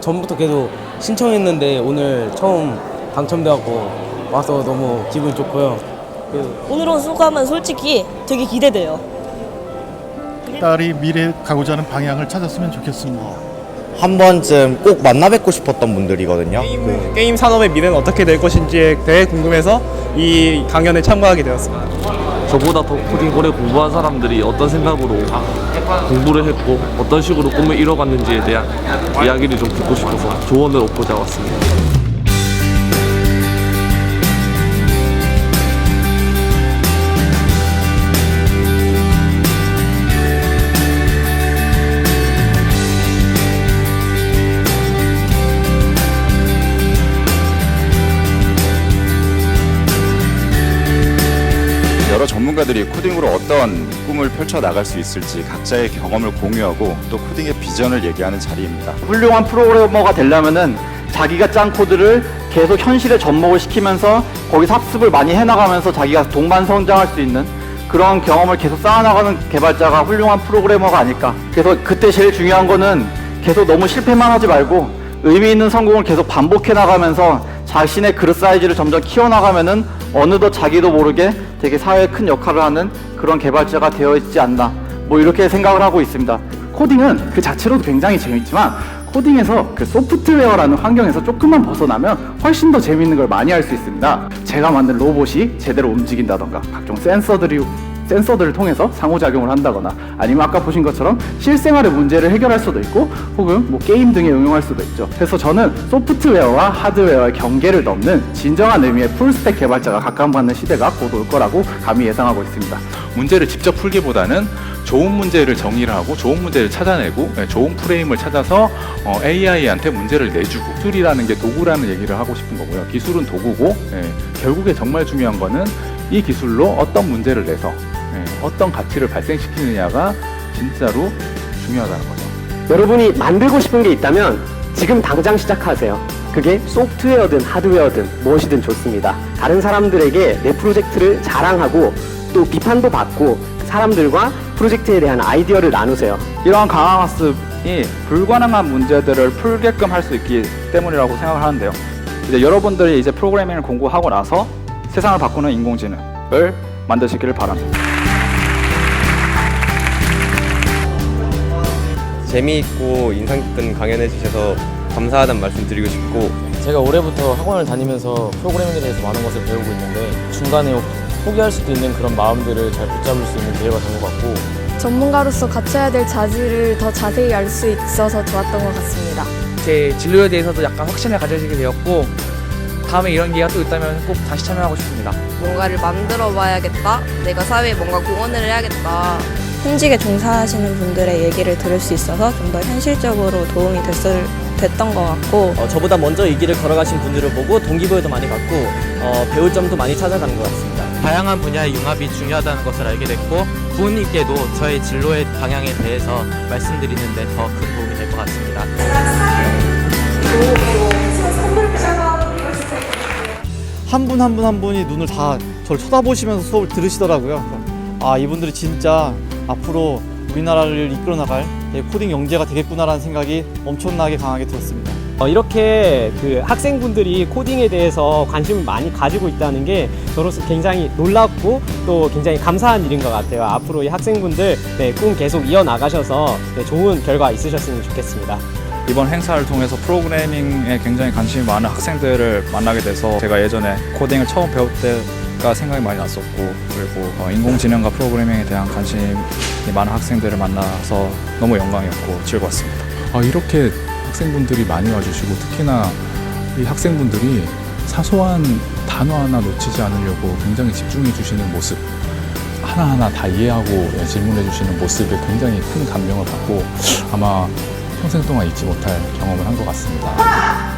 전부터 계속 신청했는데 오늘 처음 당첨돼갖고 와서 너무 기분 좋고요. 그 오늘 온 소감은 솔직히 되게 기대돼요. 딸이 미래 가고자 하는 방향을 찾았으면 좋겠습니다. 한 번쯤 꼭 만나 뵙고 싶었던 분들이거든요. 그 게임 산업의 미래는 어떻게 될 것인지에 대해 궁금해서 이 강연에 참가하게 되었습니다. 저보다 더 코딩 오래 공부한 사람들이 어떤 생각으로 공부를 했고 어떤 식으로 꿈을 이뤄갔는지에 대한 이야기를 좀 듣고 싶어서 조언을 얻고자 왔습니다. 전문가들이 코딩으로 어떤 꿈을 펼쳐 나갈 수 있을지 각자의 경험을 공유하고 또 코딩의 비전을 얘기하는 자리입니다. 훌륭한 프로그래머가 되려면은 자기가 짠 코드를 계속 현실에 접목을 시키면서 거기서 학습을 많이 해나가면서 자기가 동반 성장할 수 있는 그런 경험을 계속 쌓아나가는 개발자가 훌륭한 프로그래머가 아닐까. 그래서 그때 제일 중요한 거는 계속 너무 실패만 하지 말고 의미 있는 성공을 계속 반복해 나가면서 자신의 그릇 사이즈를 점점 키워나가면은 어느덧 자기도 모르게 되게 사회에 큰 역할을 하는 그런 개발자가 되어 있지 않나. 뭐 이렇게 생각을 하고 있습니다. 코딩은 그 자체로도 굉장히 재밌지만 코딩에서 그 소프트웨어라는 환경에서 조금만 벗어나면 훨씬 더 재밌는 걸 많이 할 수 있습니다. 제가 만든 로봇이 제대로 움직인다던가 각종 센서들이 센서들을 통해서 상호작용을 한다거나 아니면 아까 보신 것처럼 실생활의 문제를 해결할 수도 있고 혹은 뭐 게임 등에 응용할 수도 있죠. 그래서 저는 소프트웨어와 하드웨어의 경계를 넘는 진정한 의미의 풀스택 개발자가 각광받는 시대가 곧 올 거라고 감히 예상하고 있습니다. 문제를 직접 풀기보다는 좋은 문제를 정의를 하고 좋은 문제를 찾아내고 예, 좋은 프레임을 찾아서 AI한테 문제를 내주고 기술이라는 게 도구라는 얘기를 하고 싶은 거고요. 기술은 도구고 예, 결국에 정말 중요한 거는 이 기술로 어떤 문제를 내서 예, 어떤 가치를 발생시키느냐가 진짜로 중요하다는 거죠. 여러분이 만들고 싶은 게 있다면 지금 당장 시작하세요. 그게 소프트웨어든 하드웨어든 무엇이든 좋습니다. 다른 사람들에게 내 프로젝트를 자랑하고 또 비판도 받고 사람들과 프로젝트에 대한 아이디어를 나누세요. 이러한 강한 학습이 불가능한 문제들을 풀게끔 할 수 있기 때문이라고 생각을 하는데요. 이제 여러분들이 이제 프로그래밍을 공부하고 나서 세상을 바꾸는 인공지능을 만드시기를 바랍니다. 재미있고 인상 깊은 강연해 주셔서 감사하다는 말씀 드리고 싶고 제가 올해부터 학원을 다니면서 프로그래밍에 대해서 많은 것을 배우고 있는데 중간에 포기할 수도 있는 그런 마음들을 잘 붙잡을 수 있는 기회가 된 것 같고 전문가로서 갖춰야 될 자질을 더 자세히 알 수 있어서 좋았던 것 같습니다. 제 진로에 대해서도 약간 확신을 가져지게 되었고 다음에 이런 기회가 또 있다면 꼭 다시 참여하고 싶습니다. 뭔가를 만들어 봐야겠다. 내가 사회에 뭔가 공헌을 해야겠다. 현직에 종사하시는 분들의 얘기를 들을 수 있어서 좀 더 현실적으로 도움이 됐을, 됐던 것 같고 어, 저보다 먼저 이 길을 걸어가신 분들을 보고 동기부여도 많이 받고 어, 배울 점도 많이 찾아가는 것 같습니다. 다양한 분야의 융합이 중요하다는 것을 알게 됐고 부모님께도 저의 진로의 방향에 대해서 말씀드리는 데 더 큰 도움이 될 것 같습니다. 한 분 한 분 한 분이 눈을 다 저를 쳐다보시면서 수업을 들으시더라고요. 아 이분들이 진짜 앞으로 우리나라를 이끌어 나갈 코딩 영재가 되겠구나라는 생각이 엄청나게 강하게 들었습니다. 어, 이렇게 그 학생분들이 코딩에 대해서 관심을 많이 가지고 있다는 게 저로서 굉장히 놀랍고 또 굉장히 감사한 일인 것 같아요. 앞으로 이 학생분들 네, 꿈 계속 이어나가셔서 네, 좋은 결과 있으셨으면 좋겠습니다. 이번 행사를 통해서 프로그래밍에 굉장히 관심이 많은 학생들을 만나게 돼서 제가 예전에 코딩을 처음 배울 때 가 생각이 많이 났었고 그리고 어, 인공지능과 프로그래밍에 대한 관심이 많은 학생들을 만나서 너무 영광이었고 즐거웠습니다. 아, 이렇게 학생분들이 많이 와주시고 특히나 이 학생분들이 사소한 단어 하나 놓치지 않으려고 굉장히 집중해 주시는 모습 하나하나 다 이해하고 예, 질문해 주시는 모습에 굉장히 큰 감명을 받고 아마 평생 동안 잊지 못할 경험을 한 것 같습니다.